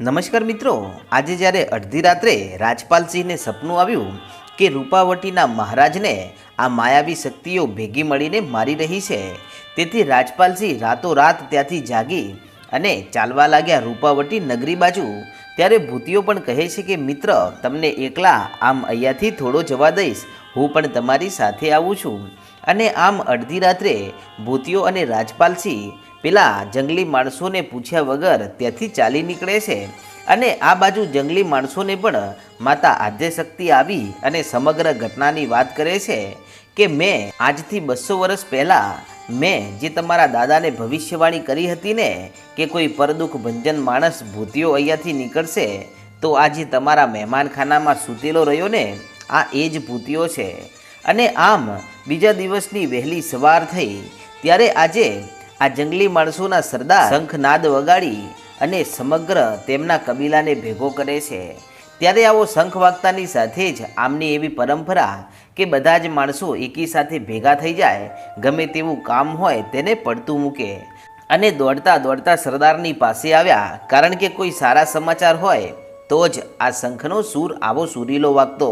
નમસ્કાર મિત્રો, આજે જ્યારે અડધી રાત્રે રાજપાલસિંહને સપનું આવ્યું કે રૂપાવટીના મહારાજને આ માયાવી શક્તિઓ ભેગી મળીને મારી રહી છે, તેથી રાજપાલસિંહ રાતોરાત ત્યાંથી જાગી અને ચાલવા લાગ્યા રૂપાવટી નગરી બાજુ. ત્યારે ભૂતિઓ પણ કહે છે કે, મિત્ર, તમને એકલા આમ અહીંયાથી થોડો જવા દઈશ. હું પણ તમારી સાથે આવું છું. અને આમ અડધી રાત્રે ભૂતિઓ અને રાજપાલસિંહ પેલા જંગલી માણસોને પૂછ્યા વગર ત્યાંથી ચાલી નીકળે છે. અને આ બાજુ જંગલી માણસોને પણ માતા આદ્યશક્તિ આવી અને સમગ્ર ઘટનાની વાત કરે છે કે મેં આજથી બસો વર્ષ પહેલાં મેં જે તમારા દાદાને ભવિષ્યવાણી કરી હતી ને કે કોઈ પરદુખ ભંજન માણસ ભૂતિઓ અહીંયાથી નીકળશે, તો આજે તમારા મહેમાનખાનામાં સૂતેલો રહ્યો ને, આ એ જ ભૂતિઓ છે. અને આમ બીજા દિવસની વહેલી સવાર થઈ, ત્યારે આજે આ જંગલી માણસોના સરદાર શંખનાદ વગાડી અને સમગ્ર તેમના કબીલાને ભેગો કરે છે. ત્યારે આવો શંખ વાગતાની સાથે જ આમની એવી પરંપરા કે બધા જ માણસો એકી સાથે ભેગા થઈ જાય, ગમે તેવું કામ હોય તેને પડતું મૂકે. અને દોડતા દોડતા સરદારની પાસે આવ્યા, કારણ કે કોઈ સારા સમાચાર હોય, તો જ આ શંખનો સૂર આવો સુરીલો વાગતો.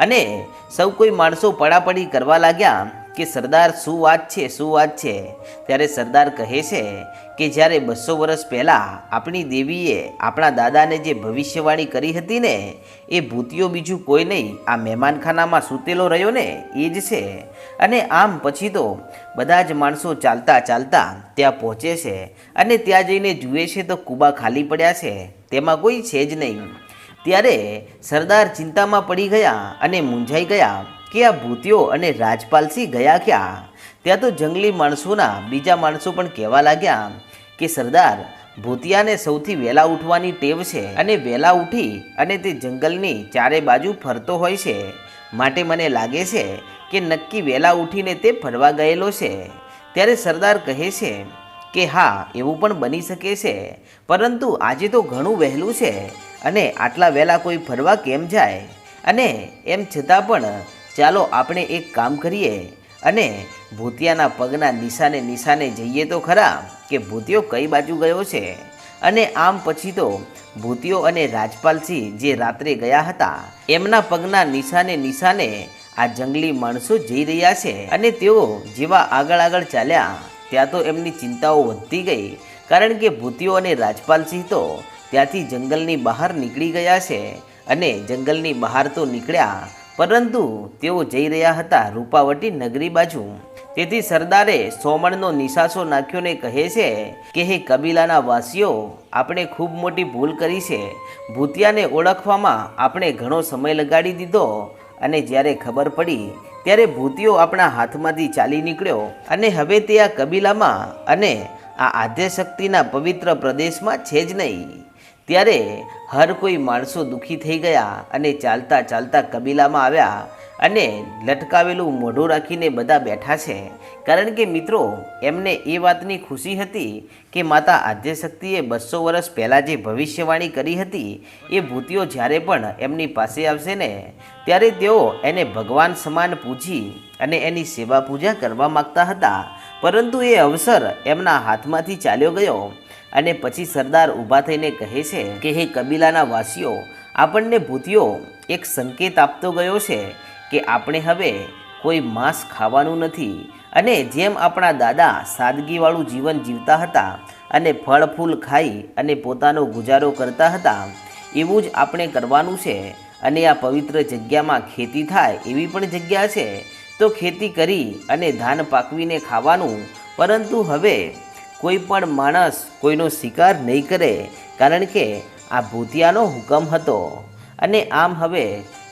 અને સૌ કોઈ માણસો પડાપડી કરવા લાગ્યા કે સરદાર શું વાત છે, શું વાત છે? ત્યારે સરદાર કહે છે કે જ્યારે બસો વર્ષ પહેલાં આપણી દેવીએ આપણા દાદાને જે ભવિષ્યવાણી કરી હતી ને, એ ભૂતિઓ બીજું કોઈ નહીં, આ મહેમાનખાનામાં સૂતેલો રહ્યો ને, એ જ છે. અને આમ પછી તો બધા જ માણસો ચાલતા ચાલતા ત્યાં પહોંચે છે અને ત્યાં જઈને જુએ છે તો કૂબા ખાલી પડ્યા છે. તેમાં કોઈ છે જ નહીં. ત્યારે સરદાર ચિંતામાં પડી ગયા અને મૂંઝાઈ ગયા કે આ ભૂતિઓ અને રાજપાલસિંહ ગયા ક્યાં? ત્યાં તો જંગલી માણસોના બીજા માણસો પણ કહેવા લાગ્યા કે સરદાર, ભૂતિયાને સૌથી વહેલા ઉઠવાની ટેવ છે અને વહેલા ઉઠી અને તે જંગલની ચારે બાજુ ફરતો હોય છે. માટે મને લાગે છે કે નક્કી વહેલા ઉઠીને તે ફરવા ગયેલો છે. ત્યારે સરદાર કહે છે કે હા, એવું પણ બની શકે છે. પરંતુ આજે તો ઘણું વહેલું છે. અને આટલા વહેલા કોઈ ફરવા કેમ જાય? અને એમ છતાં પણ ચાલો આપણે એક કામ કરીએ. અને ભૂતિયાના પગના નિશાને નિશાને જઈએ તો ખરા કે ભૂતિયો કઈ બાજુ ગયો છે? અને આમ પછી તો ભૂતિયો અને રાજપાલસિંહ જે રાત્રે ગયા હતા, એમના પગના નિશાને નિશાને આ જંગલી માણસો જઈ રહ્યા છે. અને તેઓ જેવા આગળ આગળ ચાલ્યા, ત્યાં તો એમની ચિંતાઓ વધતી ગઈ. કારણ કે ભૂતિયો અને રાજપાલસિંહ તો ત્યાંથી જંગલની બહાર નીકળી ગયા છે અને જંગલની બહાર તો નીકળ્યા, પરંતુ તેઓ જઈ રહ્યા હતા રૂપાવટી નગરી બાજુ. તેથી સરદારે સોમણનો નિશાસો નાખ્યો ને કહે છે કે, હે કબીલાના વાસીઓ, આપણે ખૂબ મોટી ભૂલ કરી છે. ભૂતિયાને ઓળખવામાં આપણે ઘણો સમય લગાડી દીધો અને જ્યારે ખબર પડી, ત્યારે ભૂતિયો આપણા હાથમાંથી ચાલી નીકળ્યો. અને હવે તે આ કબીલામાં અને આ આદ્યશક્તિના પવિત્ર પ્રદેશમાં છે જ નહીં. ત્યારે હર કોઈ માણસો દુઃખી થઈ ગયા અને ચાલતા ચાલતા કબીલામાં આવ્યા અને લટકાવેલું મોઢું રાખીને બધા બેઠા છે. કારણ કે મિત્રો, એમને એ વાતની ખુશી હતી કે માતા આદ્યશક્તિએ બસો વર્ષ પહેલાં જે ભવિષ્યવાણી કરી હતી, એ ભૂતિઓ જ્યારે પણ એમની પાસે આવશે ને, ત્યારે તેઓ એને ભગવાન સમાન પૂજી અને એની સેવા પૂજા કરવા માગતા હતા. પરંતુ એ અવસર એમના હાથમાંથી ચાલ્યો ગયો અને પછી સરદાર ઊભા થઈને કહે છે કે, હે કબીલાના વાસીઓ, આપણને ભૂતિઓ એક સંકેત આપતો ગયો છે કે આપણે હવે કોઈ માંસ ખાવાનું નથી અને જેમ આપણા દાદા સાદગીવાળું જીવન જીવતા હતા અને ફળ ફૂલ ખાઈ અને પોતાનો ગુજારો કરતા હતા, એવું જ આપણે કરવાનું છે અને આ પવિત્ર જગ્યામાં ખેતી થાય એવી પણ જગ્યા છે. તો ખેતી કરી અને ધાન પાકવીને ખાવાનું, પરંતુ હવે કોઈ પણ માણસ કોઈનો શિકાર નહીં કરે, કારણ કે આ ભૂતિયાનો હુકમ હતો. અને આમ હવે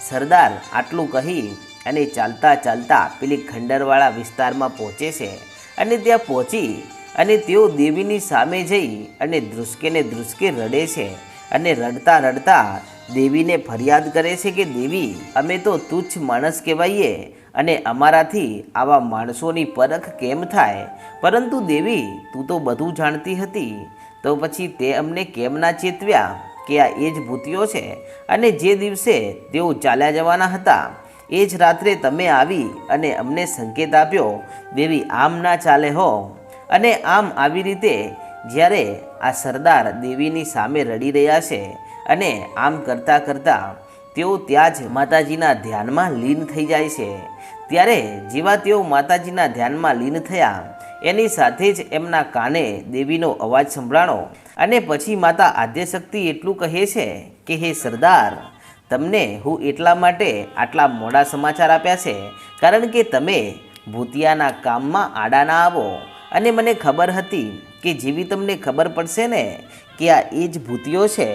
સરદાર આટલું કહી અને ચાલતા ચાલતા પેલી ખંડરવાળા વિસ્તારમાં પહોંચે છે. અને ત્યાં પહોંચી અને તેઓ દેવીની સામે જઈ અને ધ્રુસકે ને ધ્રુસકે રડે છે અને રડતા રડતા દેવીને ફરિયાદ કરે છે કે, દેવી, અમે તો તુચ્છ માણસ કહેવાઈએ અને અમારાથી આવા માણસોની પરખ કેમ થાય? પરંતુ દેવી, તું તો બધું જાણતી હતી. તો પછી તે અમને કેમ ના ચેતવ્યા કે આ એ જ ભૂતિઓ છે? અને જે દિવસે તેઓ ચાલ્યા જવાના હતા, એ જ રાત્રે તમે આવી અને અમને સંકેત આપ્યો, દેવી, આમ ના ચાલે હો. અને આમ આવી રીતે જ્યારે આ સરદાર દેવીની સામે રડી રહ્યા છે અને આમ કરતાં કરતાં તેઓ ત્યાં જ માતાજીના ધ્યાનમાં લીન થઈ જાય છે. ત્યારે જેવા તેઓ માતાજીના ધ્યાનમાં લીન થયા, એની સાથે જ એમના કાને દેવીનો અવાજ સંભળાણો અને પછી માતા આદ્યશક્તિ એટલું કહે છે કે, હે સરદાર, તમને હું એટલા માટે આટલા મોડા સમાચાર આપ્યા છે, કારણ કે તમે ભૂતિયાના કામમાં આડા ના આવો અને મને ખબર હતી કે જેવી તમને ખબર પડશે ને કે આ એ જ ભૂતિયો છે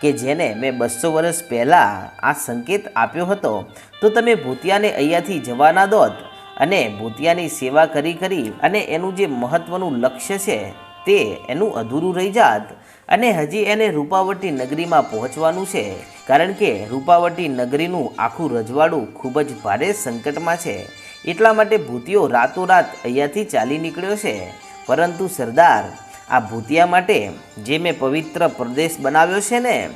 કે જેને મેં બસો વર્ષ પહેલાં આ સંકેત આપ્યો હતો, તો તમે ભૂતિયાને અહીંયાથી જવા ના દોત અને ભૂતિયાની સેવા કરી કરી અને એનું જે મહત્ત્વનું લક્ષ્ય છે તે એનું અધૂરું રહી જાત અને હજી એને રૂપાવટી નગરીમાં પહોંચવાનું છે. કારણ કે રૂપાવટી નગરીનું આખું રજવાડું ખૂબ જ ભારે સંકટમાં છે. એટલા માટે ભૂતિયો રાતોરાત અહીંયાથી ચાલી નીકળ્યો છે. પરંતુ સરદાર આ ભૂતિયા માટે જે મેં પવિત્ર પ્રદેશ બનાવ્યો છે ને,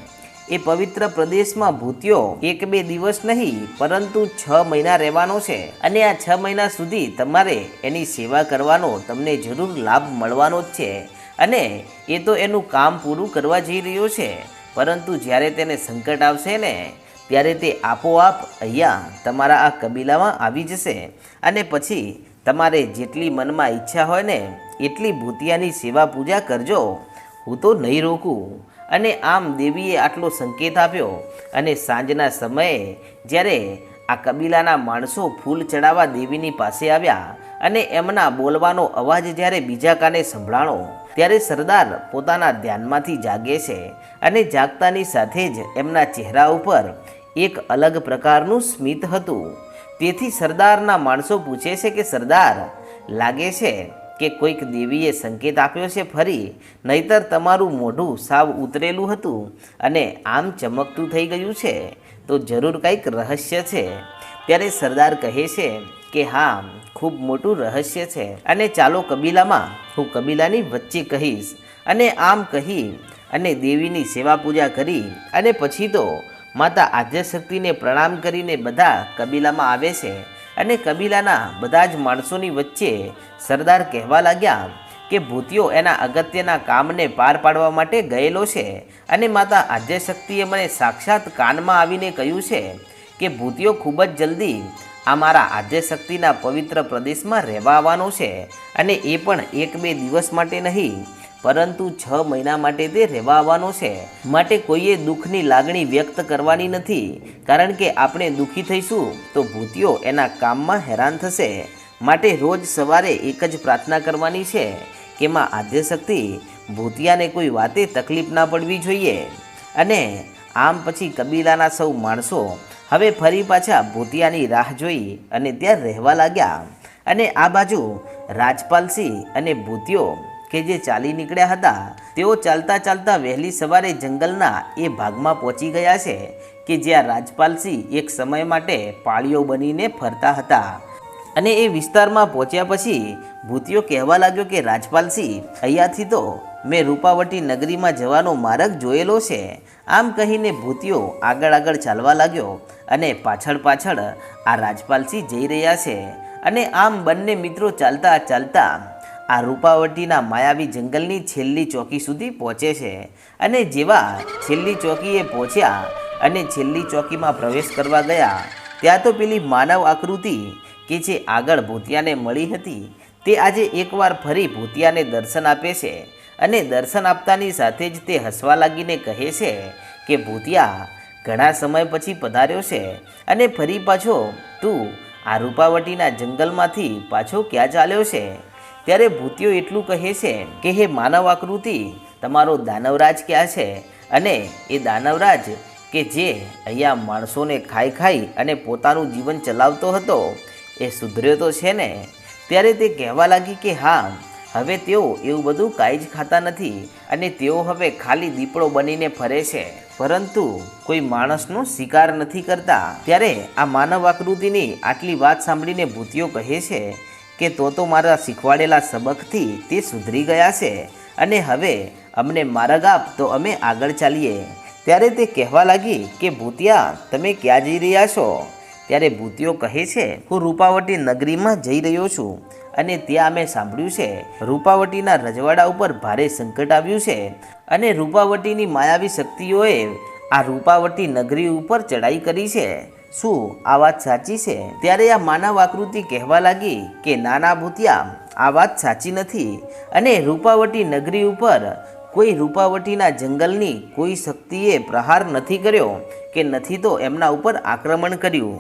એ પવિત્ર પ્રદેશમાં ભૂતિયો એક બે દિવસ નહીં, પરંતુ છ મહિના રહેવાનો છે. અને આ છ મહિના સુધી તમારે એની સેવા કરવાનો તમને જરૂર લાભ મળવાનો જ છે. અને એ તો એનું કામ પૂરું કરવા જઈ રહ્યો છે. પરંતુ જ્યારે તેને સંકટ આવશે ને, ત્યારે તે આપોઆપ અહીંયા તમારા આ કબીલામાં આવી જશે. અને પછી તમારે જેટલી મનમાં ઈચ્છા હોય ને એટલી ભૂતિયાની સેવા પૂજા કરજો. હું તો નહીં રોકું. અને આમ દેવીએ આટલો સંકેત આપ્યો. અને સાંજના સમયે જ્યારે આ કબીલાના માણસો ફૂલ ચડાવવા દેવીની પાસે આવ્યા અને એમના બોલવાનો અવાજ જ્યારે બીજા કાને સંભળાણો, ત્યારે સરદાર પોતાના ધ્યાનમાંથી જાગે છે અને જાગતાની સાથે જ એમના ચહેરા ઉપર એક અલગ પ્રકારનું સ્મિત હતું. તેથી સરદારના માણસો પૂછે છે કે, સરદાર, લાગે છે કે કોઈક દેવીએ સંકેત આપ્યો છે ફરી? નહીતર તમારું મોઢું સાવ ઉતરેલું હતું અને આમ ચમકતું થઈ ગયું છે. તો જરૂર કંઈક રહસ્ય છે. ત્યારે સરદાર કહે છે કે હા, ખૂબ મોટું રહસ્ય છે. અને ચાલો કબીલામાં, હું કબીલાની વચ્ચે કહીશ. અને આમ કહી અને દેવીની સેવા પૂજા કરી અને પછી તો માતા આદ્યશક્તિને પ્રણામ કરીને બધા કબીલામાં આવે છે. અને કબીલાના બધા જ માણસોની વચ્ચે સરદાર કહેવા લાગ્યા કે ભૂતિયો એના અગત્યના કામને પાર પાડવા માટે ગયેલો છે અને માતા આદ્યશક્તિએ મને સાક્ષાત કાનમાં આવીને કહ્યું છે કે ભૂતિયો ખૂબ જ જલ્દી આ મારા આદ્યશક્તિના પવિત્ર પ્રદેશમાં રહેવા આવવાનો છે અને એ પણ એક બે દિવસ માટે નહીં. પરંતુ છ મહિના માટે તે રહેવા આવવાનો છે. માટે કોઈએ દુઃખની લાગણી વ્યક્ત કરવાની નથી. કારણ કે આપણે દુઃખી થઈશું, તો ભૂતિઓ એના કામમાં હેરાન થશે. માટે રોજ સવારે એક જ પ્રાર્થના કરવાની છે કે માં આદ્યશક્તિ ભૂતિયાને કોઈ વાતે તકલીફ ના પડવી જોઈએ. અને આમ પછી કબીલાના સૌ માણસો હવે ફરી પાછા ભૂતિયાની રાહ જોઈ અને ત્યાં રહેવા લાગ્યા. અને આ બાજુ રાજપાલસિંહ અને ભૂતિયો કે જે ચાલી નીકળ્યા હતા, તેઓ ચાલતા ચાલતા વહેલી સવારે જંગલના એ ભાગમાં પહોંચી ગયા છે કે જ્યાં રાજપાલસિંહ એક સમય માટે પાળીઓ બનીને ફરતા હતા. અને એ વિસ્તારમાં પહોંચ્યા પછી ભૂતિયો કહેવા લાગ્યો કે રાજપાલસિંહ અહીંયાથી તો મેં રૂપાવટી નગરીમાં જવાનો માર્ગ જોયેલો છે. આમ કહીને ભૂતિયો આગળ આગળ ચાલવા લાગ્યો અને પાછળ પાછળ આ રાજપાલસિંહ જઈ રહ્યા છે. અને આમ બંને મિત્રો ચાલતા ચાલતા આ રૂપાવટીના માયાવી જંગલની છેલ્લી ચોકી સુધી પહોંચે છે અને જેવા છેલ્લી ચોકીએ પહોંચ્યા અને છેલ્લી ચોકીમાં પ્રવેશ કરવા ગયા, ત્યાં તો પેલી માનવ આકૃતિ કે જે આગળ ભૂતિયાને મળી હતી, તે આજે એકવાર ફરી ભૂતિયાને દર્શન આપે છે અને દર્શન આપતાની સાથે જ તે હસવા લાગીને કહે છે કે, ભૂતિયા, ઘણા સમય પછી પધાર્યો છે અને ફરી પાછો તું આ રૂપાવટીના જંગલમાંથી પાછો ક્યાં ચાલ્યો છે? ત્યારે ભૂતિઓ એટલું કહે છે કે હે માનવ આકૃતિ, તમારો દાનવરાજ ક્યાં છે? અને એ દાનવરાજ કે જે અહીંયા માણસોને ખાઈ ખાઈ અને પોતાનું જીવન ચલાવતો હતો, એ સુધર્યો તો છે ને? ત્યારે તે કહેવા લાગી કે હા, હવે તેઓ એવું બધું કાંઈ જ ખાતા નથી અને તેઓ હવે ખાલી દીપડો બનીને ફરે છે. પરંતુ કોઈ માણસનો શિકાર નથી કરતા. ત્યારે આ માનવ આકૃતિની આટલી વાત સાંભળીને ભૂતિઓ કહે છે કે તો તો મારા શીખવાડેલા સબકથી તે સુધરી ગયા છે અને હવે અમને માર્ગ આપ તો અમે આગળ ચાલીએ. ત્યારે તે કહેવા લાગી કે, ભૂતિયા, તમે ક્યાં જઈ રહ્યા છો? ત્યારે ભૂતિયો કહે છે, હું રૂપાવટી નગરીમાં જઈ રહ્યો છું અને ત્યાં અમે સાંભળ્યું છે, રૂપાવટીના રજવાડા ઉપર ભારે સંકટ આવ્યું છે અને રૂપાવટીની માયાવી શક્તિઓએ આ રૂપાવટી નગરી ઉપર ચડાઈ કરી છે. શું આ વાત સાચી છે? ત્યારે આ માનવ આકૃતિ કહેવા લાગી કે નાના ભૂતિયા, આ વાત સાચી નથી. અને રૂપાવટી નગરી ઉપર કોઈ રૂપાવટીના જંગલની કોઈ શક્તિએ પ્રહાર નથી કર્યો કે નથી તો એમના ઉપર આક્રમણ કર્યું.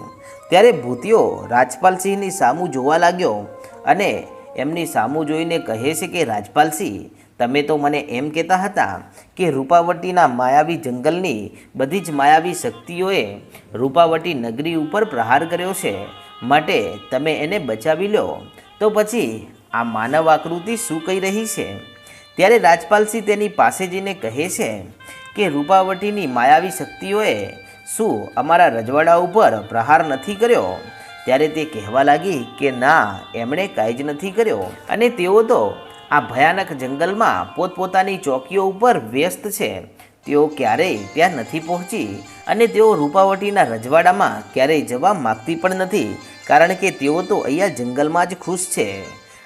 ત્યારે ભૂતિયો રાજપાલસિંહની સામું જોવા લાગ્યો અને એમની સામું જોઈને કહે છે કે રાજપાલસિંહ તમે તો મને એમ કહેતા હતા કે રૂપાવટીના માયાવી જંગલની બધી જ માયાવી શક્તિઓએ રૂપાવટી નગરી ઉપર પ્રહાર કર્યો છે. માટે તમે એને બચાવી લો. તો પછી આ માનવ આકૃતિ શું કહી રહી છે? ત્યારે રાજપાલસિંહ તેની પાસે જઈને કહે છે કે રૂપાવટીની માયાવી શક્તિઓએ શું અમારા રજવાડા ઉપર પ્રહાર નથી કર્યો? ત્યારે તે કહેવા લાગી કે ના, એમણે કાંઈ જ નથી કર્યો. અને તેઓ તો આ ભયાનક જંગલમાં પોતપોતાની ચોકીઓ ઉપર વ્યસ્ત છે. તેઓ ક્યારેય ત્યાં નથી પહોંચી અને તેઓ રૂપાવટીના રજવાડામાં ક્યારેય જવા માગતી પણ નથી, કારણ કે તેઓ તો અહીંયા જંગલમાં જ ખુશ છે.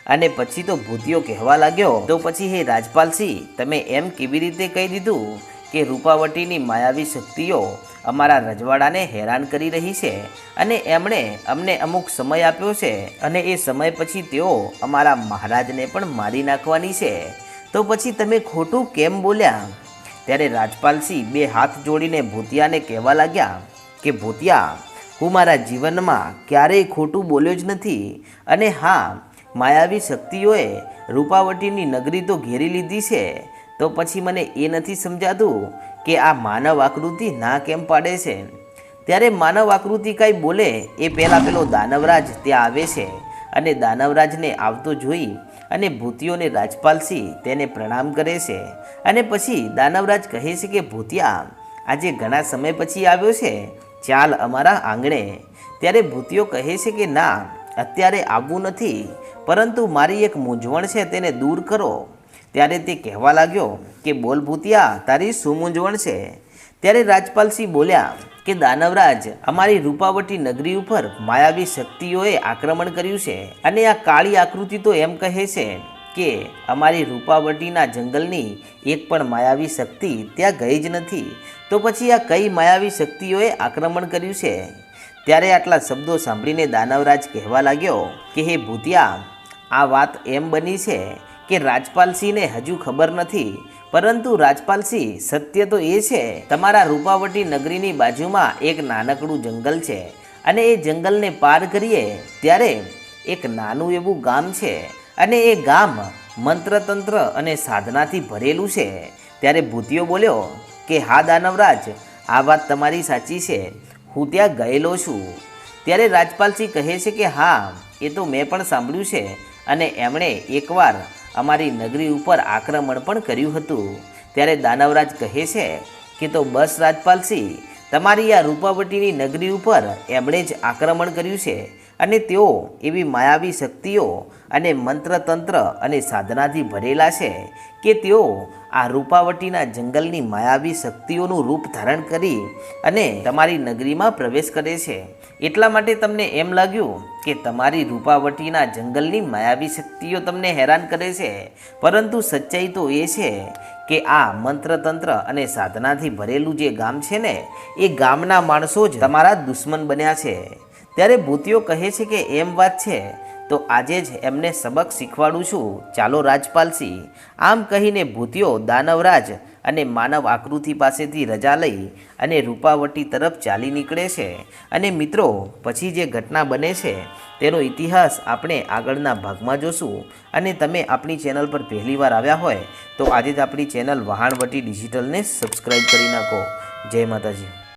અને પછી તો ભૂતિયો કહેવા લાગ્યો, તો પછી હે રાજપાલસિંહ, તમે એમ કેવી રીતે કહી દીધું કે રૂપાવટીની માયાવી શક્તિઓ અમારા રજવાડાને હેરાન કરી રહી છે અને એમણે અમને અમુક સમય આપ્યો છે અને એ સમય પછી તેઓ અમારા મહારાજને પણ મારી નાખવાની છે. તો પછી તમે ખોટું કેમ બોલ્યા? ત્યારે રાજપાલસિંહ બે હાથ જોડીને ભૂતિયાને કહેવા લાગ્યા કે, ભૂતિયા, હું મારા જીવનમાં ક્યારેય ખોટું બોલ્યો જ નથી અને હા, માયાવી શક્તિઓએ રૂપાવટીની નગરી તો ઘેરી લીધી છે. તો પછી મને એ નથી સમજાતું કે આ માનવ આકૃતિ ના કેમ પાડે છે? ત્યારે માનવ આકૃતિ કાંઈ બોલે એ પહેલાં પેલો દાનવરાજ ત્યાં આવે છે અને દાનવરાજને આવતો જોઈ અને ભૂતિઓને રાજપાલસિંહ તેને પ્રણામ કરે છે. અને પછી દાનવરાજ કહે છે કે, ભૂતિયા, આજે ઘણા સમય પછી આવ્યો છે. ચાલ અમારા આંગણે. ત્યારે ભૂતિઓ કહે છે કે, ના, અત્યારે આવવું નથી, પરંતુ મારી એક મૂંઝવણ છે તેને દૂર કરો. ત્યારે તે કહેવા લાગ્યો કે, બોલ ભૂતિયા, તારી શું મૂંઝવણ છે? ત્યારે રાજપાલસિંહ બોલ્યા કે, દાનવરાજ, અમારી રૂપાવટી નગરી ઉપર માયાવી શક્તિઓએ આક્રમણ કર્યું છે અને આ કાળી આકૃતિ તો એમ કહે છે કે, અમારી રૂપાવટીના જંગલની એક પણ માયાવી શક્તિ ત્યાં ગઈ જ નથી. તો પછી આ કઈ માયાવી શક્તિઓએ આક્રમણ કર્યું છે? ત્યારે આટલા શબ્દો સાંભળીને દાનવરાજ કહેવા લાગ્યો કે, હે ભૂતિયા, આ વાત એમ બની છે કે રાજપાલસિંહને હજુ ખબર નથી. પરંતુ રાજપાલસિંહ સત્ય તો એ છે, તમારા રૂપાવટી નગરીની બાજુમાં એક નાનકડું જંગલ છે અને એ જંગલને પાર કરીએ ત્યારે એક નાનું એવું ગામ છે અને એ ગામ મંત્રતંત્ર અને સાધનાથી ભરેલું છે. ત્યારે ભૂતિયો બોલ્યો કે, હા દાનવરાજ, આ વાત તમારી સાચી છે. હું ત્યાં ગયેલો છું. ત્યારે રાજપાલસિંહ કહે છે કે, હા, એ તો મેં પણ સાંભળ્યું છે. અને એમણે એકવાર અમારી નગરી ઉપર આક્રમણ પણ કર્યું હતું. ત્યારે દાનવરાજ કહે છે કે તો બસ રાજપાલસિંહ તમારી આ રૂપાવટીની નગરી ઉપર એમણે જ આક્રમણ કર્યું છે અને તેઓ એવી માયાવી શક્તિઓ અને મંત્રતંત્ર અને સાધનાથી ભરેલા છે કે તેઓ આ રૂપાવટીના જંગલની માયાવી શક્તિઓનું રૂપ ધારણ કરી અને તમારી નગરીમાં પ્રવેશ કરે છે. એટલા માટે તમને એમ લાગ્યું કે તમારી રૂપાવટીના જંગલની માયાવી શક્તિઓ તમને હેરાન કરે છે. પરંતુ સચ્ચાઈ તો એ છે કે આ મંત્રતંત્ર અને સાધનાથી ભરેલું જે ગામ છે ને, એ ગામના માણસો જ તમારા દુશ્મન બન્યા છે. ત્યારે ભૂતિઓ કહે છે કે એમ વાત છે તો આજે જ એમને સબક શીખવાડું છું. ચાલો રાજપાલસિંહ આમ કહીને ભૂતિઓ દાનવરાજ અને માનવ આકૃતિ પાસેથી રજા લઈ અને રૂપાવટી તરફ ચાલી નીકળે છે. અને મિત્રો, પછી જે ઘટના બને છે, તેનો ઇતિહાસ આપણે આગળના ભાગમાં જોશું. અને તમે આપણી ચેનલ પર પહેલીવાર આવ્યા હોય, તો આજે જ આપણી ચેનલ વહાણવટી ડિજિટલને સબસ્ક્રાઈબ કરી નાખો. જય માતાજી.